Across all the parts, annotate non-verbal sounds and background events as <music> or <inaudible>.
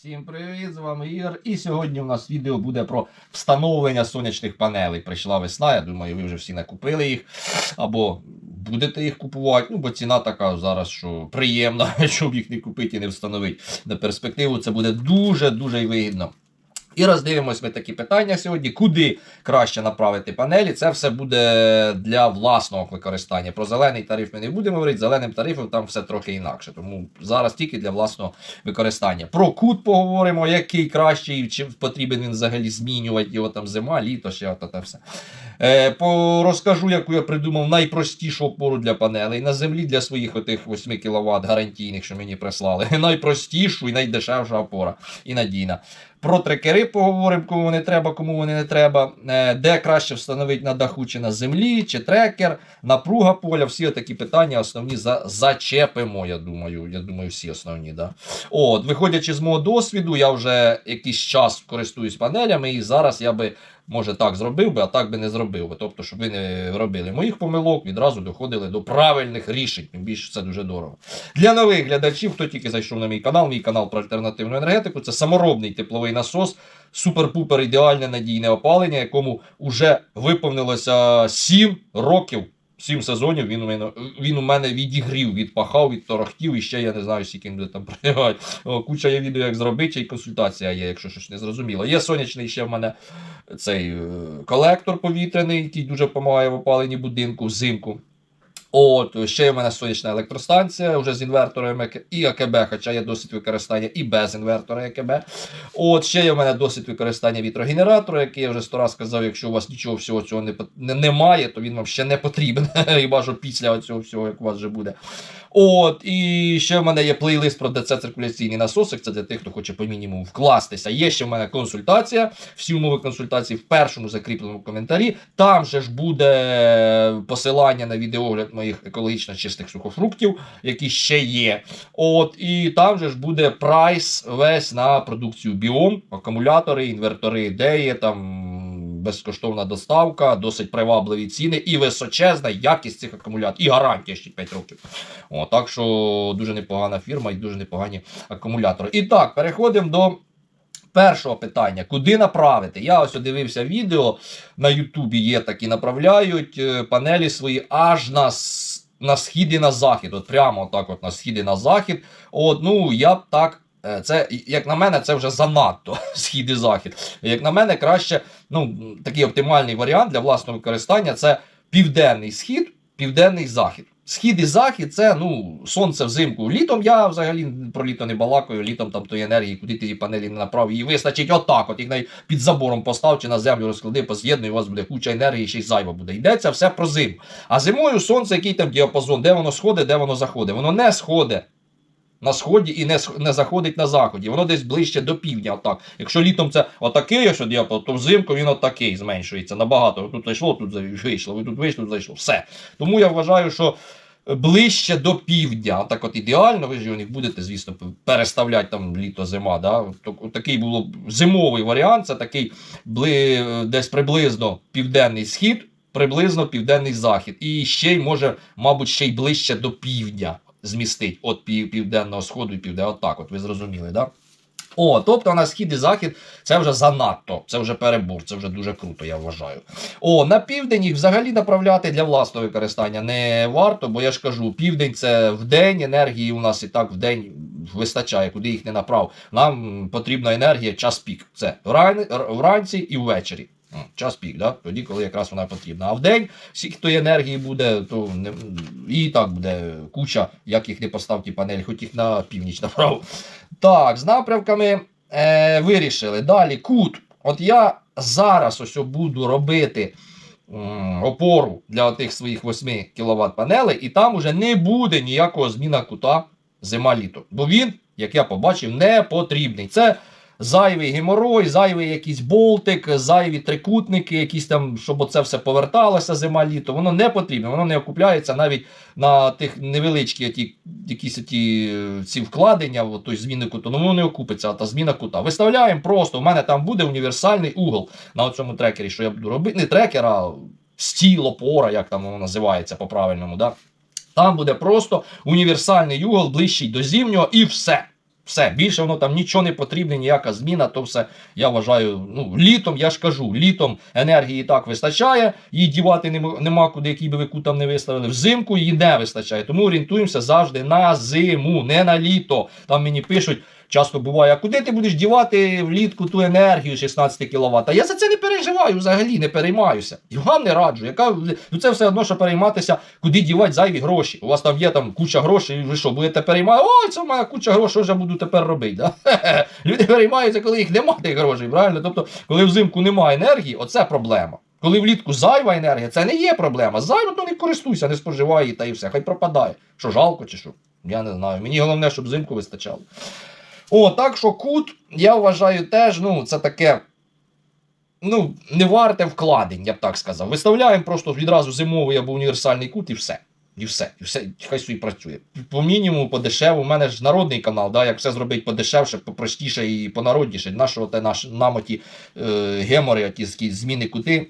Всім привіт, з вами Ігор. І сьогодні у нас відео буде про встановлення сонячних панелей. Прийшла весна, я думаю, ви вже всі накупили їх. Або будете їх купувати. Ну, бо ціна така зараз, що приємна, <laughs> щоб їх не купити і не встановити. На перспективу це буде дуже-дуже вигідно. І роздивимось ми такі питання сьогодні, куди краще направити панелі. Це все буде для власного використання. Про зелений тариф ми не будемо говорити. Зеленим тарифом там все трохи інакше. Тому зараз тільки для власного використання. Про кут поговоримо, який кращий, чи потрібен він взагалі змінювати його там зима, літо, ще от все. Е, по, розкажу, яку я придумав найпростішу опору для панелей на землі для своїх отих 8 кВт гарантійних, що мені прислали. <laughs> Найпростішу і найдешевша опора і надійна. Про трекери поговоримо, кому вони треба, кому вони не треба. Е, Де краще встановити на даху чи на землі, чи трекер, напруга поля. Всі такі питання основні за, зачепимо. Я думаю, я думаю, всі основні. Да? От, виходячи з мого досвіду, я вже якийсь час користуюсь панелями, і зараз я би. Може, так зробив би, а так би не зробив би. Тобто, щоб ви не робили моїх помилок, відразу доходили до правильних рішень. Тим більше це дуже дорого. Для нових глядачів, хто тільки зайшов на мій канал, мій канал про альтернативну енергетику, це саморобний тепловий насос, супер-пупер ідеальне надійне опалення, якому вже виповнилося 7 років. Сім сезонів він у мене він у мене відігрів, відпахав, відторохтів, і ще я не знаю, скільки буде там <laughs> працювати. О, Куча є відео, як зробити, і консультація є, якщо щось не зрозуміло. Є сонячний ще в мене цей е, колектор повітряний, який дуже допомагає в опаленні будинку взимку. От, ще в мене сонячна електростанція вже з інвертором і АКБ, хоча є досить використання і без інвертора АКБ. От, ще є в мене досить використання вітрогенератора, який я вже сто раз сказав, якщо у вас нічого всього цього не, не, немає, то він вам ще не потрібен. <laughs> Хіба що після цього всього, як у вас вже буде. От, і ще в мене є плейлист про ДЦ циркуляційний насосик. Це для тих, хто хоче по мінімуму вкластися. Є ще в мене консультація. Всі умови консультації в першому закріпленому коментарі. Там же ж буде посилання на відеогляд моїх екологічно чистих сухофруктів, які ще є. От, і там же ж буде прайс весь на продукцію біом, акумулятори, інвертори, де є там безкоштовна доставка, досить привабливі ціни і височезна якість цих акумуляторів, і гарантія ще 5 років. О, так що дуже непогана фірма і дуже непогані акумулятори. І так, переходимо до. Першого питання, куди направити? Я ось дивився відео на Ютубі є такі, направляють е, панелі свої аж на, на схід і на захід. От прямо так, от на схід і на захід. От, ну я б так. е, Це, як на мене, це вже занадто <laughs> схід і захід. Як на мене, краще, ну, такий оптимальний варіант для власного використання це південний схід, південний захід. Схід і захід це ну, сонце взимку. Літом я взагалі про літо не балакаю, літом там тої енергії, куди ти ті панелі не направ, її вистачить отак. От їх навіть під забором постав чи на землю розклади, поз'єднуй, у вас буде куча енергії, ще й зайва буде. Йдеться все про зиму. А зимою сонце, який там діапазон, де воно сходить, де воно заходить. Воно не сходить на сході і не, не заходить на заході. Воно десь ближче до півдня. Отак. Якщо літом це отакий, ось діапазон, то взимку він отакий зменшується набагато. Тут зайшло, тут вийшло, ви тут вийшло, тут зайшло. Все. Тому я вважаю, що ближче до півдня. Так от ідеально, ви ж не будете, звісно, переставляти там літо-зима. Да? Такий було зимовий варіант, це такий десь приблизно південний схід, приблизно південний захід. І ще й може, мабуть, ще й ближче до півдня змістить пів, південного сходу і південного. Отак, от ви зрозуміли, да? О, тобто на схід і захід це вже занадто, це вже перебор, це вже дуже круто, я вважаю. О, на південь їх взагалі направляти для власного використання не варто, бо я ж кажу, південь це в день, енергії у нас і так в день вистачає, куди їх не направ. Нам потрібна енергія час пік. Це вранці і ввечері. Час пік, да? тоді, коли якраз вона потрібна. А в день, скільки тої енергії буде, то не, і так буде куча, як їх не постав ті панелі, хоч їх на північ направ. Так, з напрямками е, вирішили. Далі кут. От я зараз ось буду робити м, опору для тих своїх 8 кВт панелей, і там уже не буде ніякого зміна кута зима-літо. Бо він, як я побачив, не потрібний. Це зайвий геморой, зайвий якийсь болтик, зайві трикутники, якісь там, щоб оце все поверталося зима-літо. Воно не потрібно, воно не окупляється навіть на тих невеличкі ті, якісь ті, е, ці вкладення, от, той зміни куту, ну воно не окупиться, та зміна кута. Виставляємо просто, у мене там буде універсальний угол на цьому трекері, що я буду робити. Не трекер, а стіл, опора, як там воно називається по-правильному. Да? Там буде просто універсальний угол ближчий до зимнього і все. Все, більше воно там нічого не потрібне, ніяка зміна, то все я вважаю. Ну, літом, я ж кажу, літом енергії і так вистачає, її дівати нема, куди, який би ви кутам не виставили. Взимку її не вистачає. Тому орієнтуємося завжди на зиму, не на літо. Там мені пишуть. Часто буває, а куди ти будеш дівати влітку ту енергію 16 кВт? Я за це не переживаю взагалі, не переймаюся. І вам не раджу. Яка, ну це все одно, що перейматися, куди дівати зайві гроші. У вас там є там куча грошей, і ви що, будете переймати? Ой, це моя куча грошей, що ж я буду тепер робити? Да? <laughs> Люди переймаються, коли їх немає тих грошей, правильно? Тобто, коли взимку немає енергії, оце проблема. Коли влітку зайва енергія, це не є проблема. Зайва, то не користуйся, не споживай її та і все. Хай пропадає. Що жалко чи що? Я не знаю. Мені головне, щоб взимку вистачало. О, так що кут, я вважаю, теж, ну, це таке. Ну, не варте вкладень, я б так сказав. Виставляємо просто відразу зимовий або універсальний кут і все. І все, і все, хай собі працює. По мінімуму, по дешеву. У мене ж народний канал, да, як все зробити подешевше, попростіше і понародніше. Нашого те наш нам е, гемори, такі зміни кути.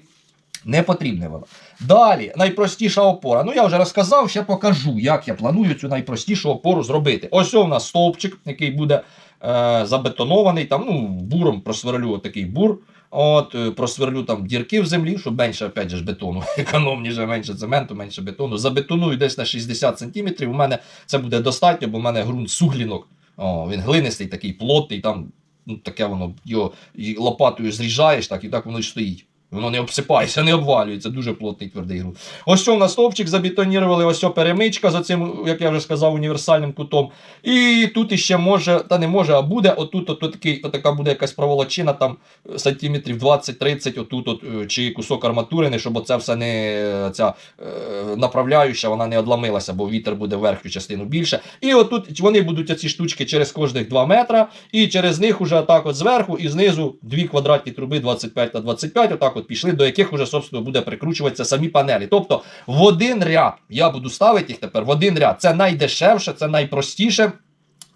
Не потрібне воно. Далі, найпростіша опора. Ну, я вже розказав, ще покажу, як я планую цю найпростішу опору зробити. Ось у нас стовпчик, який буде е, забетонований. Там, ну, буром просверлю такий бур. От, е, просверлю там дірки в землі, щоб менше, опять же, бетону, <laughs> економніше, менше цементу, менше бетону. Забетоную десь на 60 см. У мене це буде достатньо, бо в мене ґрунт суглінок. О, він глинистий, такий плотний, там ну, таке воно його лопатою зріжаєш, так, і так воно й стоїть. Воно не обсипається, не обвалюється, дуже плотний твердий ґрунт. Ось у нас стовпчик забетонірували, ось перемичка за цим, як я вже сказав, універсальним кутом. І тут іще може, та не може, а буде, отут от, от, такий, отака буде якась проволочина, там сантиметрів 20-30, отут, от, е, чи кусок арматурини, щоб оце все не е, ця е, направляюча, вона не одламилася, бо вітер буде верхню частину більше. І отут вони будуть оці штучки через кожних 2 метра, і через них уже так от зверху і знизу дві квадратні труби 25 на 25, отак от пішли, до яких уже, собственно, буде прикручуватися самі панелі. Тобто в один ряд я буду ставити їх тепер в один ряд. Це найдешевше, це найпростіше.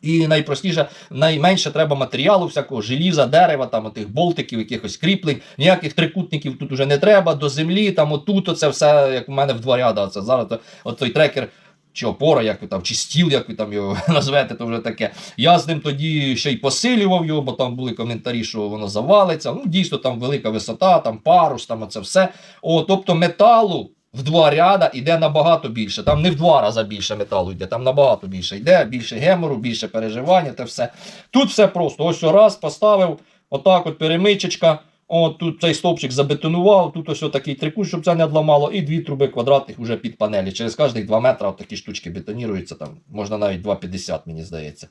І найпростіше, найменше треба матеріалу, всякого желіза, дерева, там отих болтиків, якихось кріплень, ніяких трикутників тут уже не треба, до землі, там отут, оце все, як у мене в два ряда. Це зараз от той трекер. Чи опора, як ви там, чи стіл, як ви там його <laughs> назвете, то вже таке. Я з ним тоді ще й посилював його, бо там були коментарі, що воно завалиться. Ну, дійсно, там велика висота, там парус, там оце все. О, тобто металу в два ряда йде набагато більше. Там не в два рази більше металу йде, там набагато більше йде, більше гемору, більше переживання, те все. Тут все просто. Ось раз поставив, отак от перемичечка. От тут цей стовпчик забетонував, тут ось такий трикут, щоб це не одламало, і дві труби квадратних вже під панелі. Через кожних 2 метри такі штучки бетоніруються, там можна навіть 2,50, мені здається.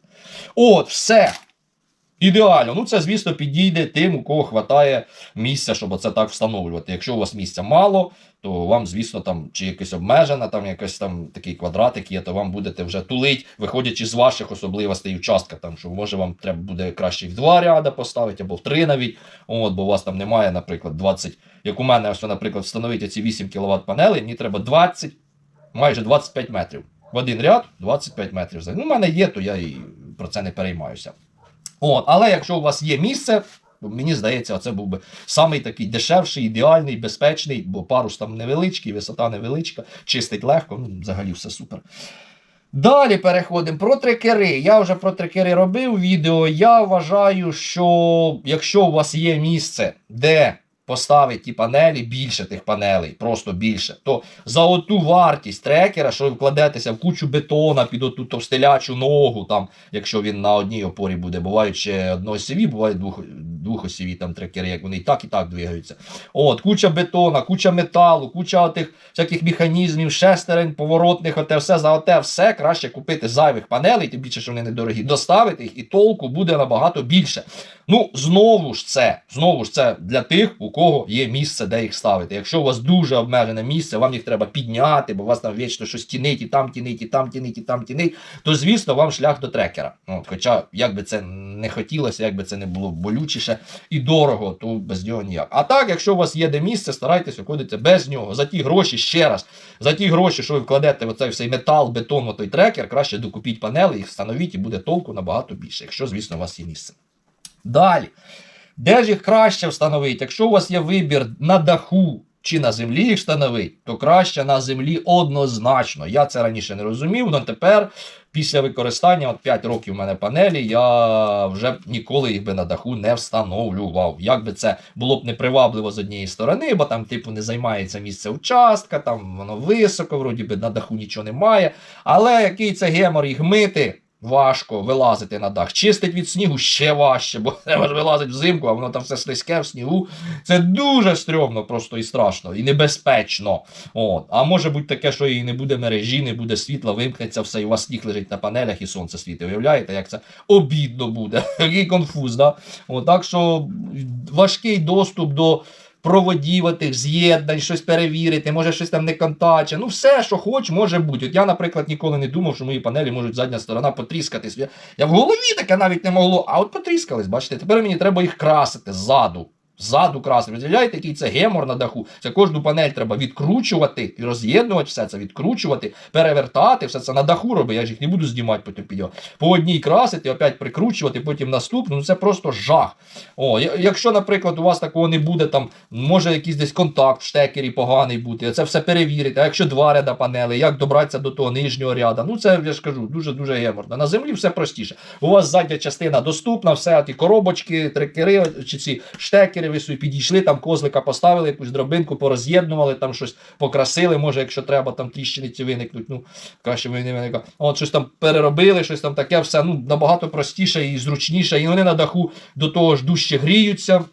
От, все. Ідеально. Ну, це, звісно, підійде тим, у кого хватає місця, щоб це так встановлювати. Якщо у вас місця мало, то вам, звісно, там чи якесь обмежена, там якийсь там такий квадратик є, то вам будете вже тулить, виходячи з ваших особливостей участка, там, що може вам треба буде краще в два ряда поставити, або в три навіть. От, бо у вас там немає, наприклад, 20, як у мене, ось, наприклад, встановити ці 8 кВт панелей, мені треба 20, майже 25 метрів. В один ряд 25 метрів. Ну, у мене є, то я і про це не переймаюся. От, але якщо у вас є місце, мені здається, це був би самий такий дешевший, ідеальний, безпечний, бо парус там невеличкий, висота невеличка, чистить легко, ну, взагалі все супер. Далі переходимо про трекери. Я вже про трекери робив відео. Я вважаю, що якщо у вас є місце, де поставити ті панелі, більше тих панелей, просто більше, то за оту вартість трекера, що ви вкладетеся в кучу бетона під оту товстелячу ногу, там, якщо він на одній опорі буде, бувають ще одноосіві, бувають двох, двохосіві там трекери, як вони і так, і так двигаються. От, куча бетона, куча металу, куча отих всяких механізмів, шестерень, поворотних, оте все за оте все краще купити зайвих панелей, тим більше, що вони недорогі, доставити їх, і толку буде набагато більше. Ну, знову ж це, знову ж це для тих, у кого є місце, де їх ставити. Якщо у вас дуже обмежене місце, вам їх треба підняти, бо у вас там вічно щось тінить, і там тінить, і там тінить, і там тінить, то звісно вам шлях до трекера. От, хоча, як би це не хотілося, як би це не було болючіше і дорого, то без нього ніяк. А так, якщо у вас є де місце, старайтесь виходити без нього. За ті гроші, ще раз, за ті гроші, що ви вкладете в оцей всей метал, бетон, отой трекер, краще докупіть панели, їх встановіть і буде толку набагато більше, якщо, звісно, у вас є місце. Далі. Де ж їх краще встановити? Якщо у вас є вибір на даху, чи на землі їх встановити, то краще на землі однозначно. Я це раніше не розумів, але тепер. Після використання, от 5 років у мене панелі, я вже ніколи їх би на даху не встановлював. Як би це було б непривабливо з однієї сторони, бо там, типу, не займається місце участка, там воно високо, вроді би на даху нічого немає. Але який це гемор їх мити? Важко вилазити на дах. Чистить від снігу ще важче, бо <laughs> треба ж вилазить взимку, а воно там все слизьке в снігу. Це дуже стрьомно просто і страшно, і небезпечно. От. А може бути таке, що і не буде мережі, не буде світла, вимкнеться все, і у вас сніг лежить на панелях і сонце світить. Уявляєте, як це обідно буде? <laughs> Який конфуз, да? От, так що важкий доступ до проводів отих, з'єднань, щось перевірити, може щось там не контаче. Ну, все, що хоч, може бути. От я, наприклад, ніколи не думав, що мої панелі можуть задня сторона потріскатись. Я, в голові таке навіть не могло, а от потріскались, бачите, тепер мені треба їх красити ззаду. Ззаду красити. Розглядайте, який це гемор на даху. Це кожну панель треба відкручувати і роз'єднувати все це, відкручувати, перевертати, все це на даху робить. Я ж їх не буду знімати потім піде. По одній красити, опять прикручувати, потім наступну. Ну це просто жах. О, якщо, наприклад, у вас такого не буде, там може якийсь десь контакт в штекері поганий бути, це все перевірити. А якщо два ряда панелей, як добратися до того нижнього ряда? Ну це я ж кажу, дуже дуже геморно. На землі все простіше. У вас задня частина доступна, все ті коробочки, трекери чи ці штекери, ви собі підійшли, там козлика поставили, якусь дробинку, пороз'єднували, там щось покрасили, може, якщо треба, там тріщини ці виникнуть. Ну, краще вони не виникали. От щось там переробили, щось там таке, все ну, набагато простіше і зручніше. І вони на даху до того ж дужче гріються.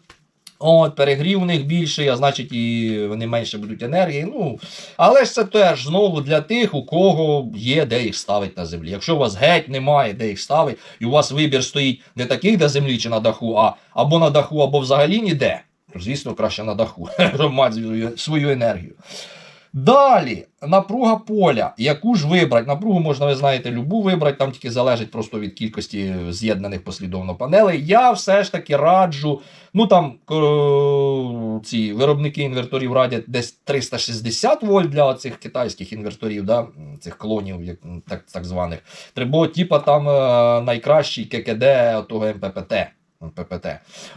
От, перегрів у них більший, а значить, і вони менше будуть енергії. Ну, але ж це теж знову для тих, у кого є де їх ставити на землі. Якщо у вас геть немає, де їх ставити, і у вас вибір стоїть не таких, де землі чи на даху, а або на даху, або взагалі ніде. Звісно, краще на даху, <laughs> щоб мати свою енергію. Далі, напруга поля. Яку ж вибрати? Напругу можна, ви знаєте, любу вибрати, там тільки залежить просто від кількості з'єднаних послідовно панелей. Я все ж таки раджу. Ну там ці виробники інверторів радять десь 360 вольт для цих китайських інверторів, да, цих клонів, як, так, так званих. Треба, типа там е, найкращий ККД того МППТ. МППТ.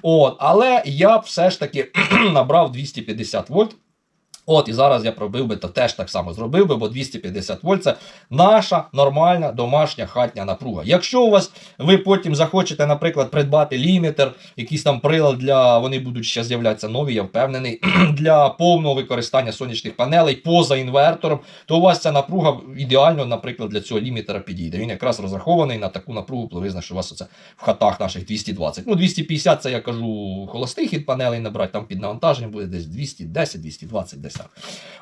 От, але я все ж таки <clears throat> набрав 250 вольт. От, і зараз я пробив би, то теж так само зробив би, бо 250 вольт це наша нормальна домашня хатня напруга. Якщо у вас ви потім захочете, наприклад, придбати лімітер, якийсь там прилад для, вони будуть ще з'являтися нові, я впевнений, <clears throat> для повного використання сонячних панелей поза інвертором, то у вас ця напруга ідеально, наприклад, для цього лімітера підійде. Він якраз розрахований на таку напругу, приблизно, що у вас оце в хатах наших 220. Ну, 250 це я кажу холостий хід панелей набрати, там під навантаженням буде десь 210, 220, десь так.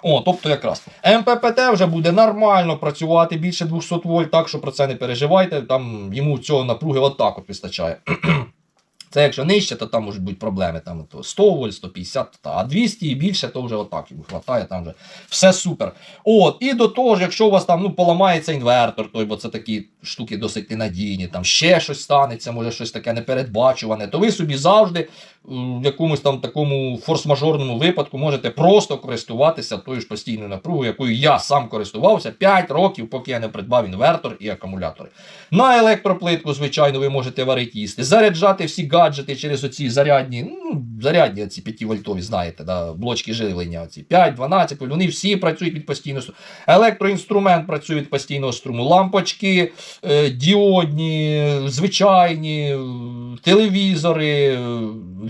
О, тобто якраз МППТ вже буде нормально працювати більше 200 вольт, так що про це не переживайте. Там йому цього напруги отак от вистачає. Це якщо нижче, то там можуть бути проблеми. Там то 100 вольт, 150, та, а 200 і більше, то вже отак йому хватає, там вже все супер. От, і до того ж, якщо у вас там ну, поламається інвертор, той, бо це такі штуки досить ненадійні, там ще щось станеться, може щось таке непередбачуване, то ви собі завжди в якомусь там такому форс-мажорному випадку можете просто користуватися тою ж постійною напругою, якою я сам користувався 5 років, поки я не придбав інвертор і акумулятори. На електроплитку, звичайно, ви можете варити їсти, заряджати всі гаджети через оці зарядні, ну, зарядні оці 5 вольтові, знаєте, да, блочки живлення, оці 5, 12 вольт, вони всі працюють від постійного струму. Електроінструмент працює від постійного струму, лампочки е, діодні, звичайні, телевізори, е,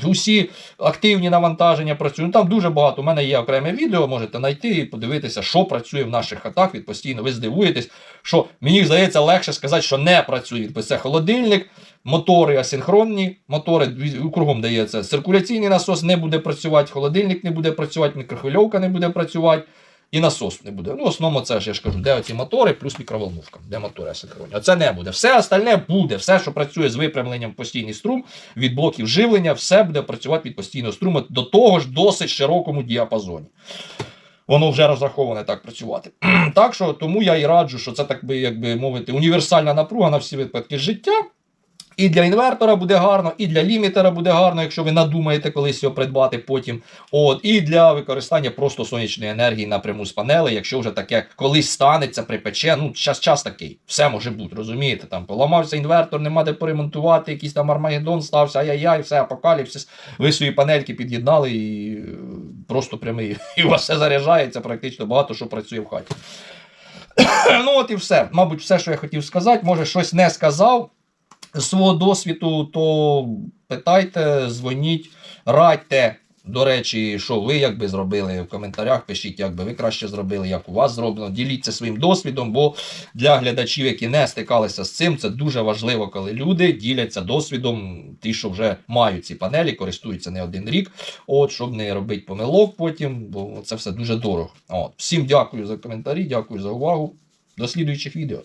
усі активні навантаження працюють. Ну, там дуже багато. У мене є окреме відео, можете знайти і подивитися, що працює в наших хатах від постійно. Ви здивуєтесь, що мені здається легше сказати, що не працює від це холодильник. Мотори асинхронні, мотори кругом дається. Циркуляційний насос не буде працювати, холодильник не буде працювати, мікрохвильовка не буде працювати, і насос не буде. Ну, основному це ж я ж кажу, де оці мотори, плюс мікроволновка, де мотори асинхронні. А це не буде. Все остальне буде. Все, що працює з випрямленням постійний струм від блоків живлення, все буде працювати від постійного струму до того ж досить широкому діапазоні. Воно вже розраховане так працювати. <clears throat> так що тому я і раджу, що це так би, як би мовити, універсальна напруга на всі випадки життя. І для інвертора буде гарно, і для лімітера буде гарно, якщо ви надумаєте колись його придбати потім. От, і для використання просто сонячної енергії напряму з панелей, якщо вже таке колись станеться, припече. Ну, час час такий, все може бути, розумієте? Там поламався інвертор, нема де поремонтувати, якийсь там армагеддон стався, ай-яй-яй, все апокаліпсис. Ви свої панельки під'єднали і е, просто прямий, <laughs> і у вас все заряджається, практично багато що працює в хаті. <coughs> ну от і все. Мабуть, все, що я хотів сказати. Може, щось не сказав з свого досвіду, то питайте, дзвоніть, радьте. До речі, що ви як би зробили в коментарях, пишіть, як би ви краще зробили, як у вас зроблено. Діліться своїм досвідом, бо для глядачів, які не стикалися з цим, це дуже важливо, коли люди діляться досвідом, ті, що вже мають ці панелі, користуються не один рік, от, щоб не робити помилок потім, бо це все дуже дорого. От. Всім дякую за коментарі, дякую за увагу. До слідуючих відео.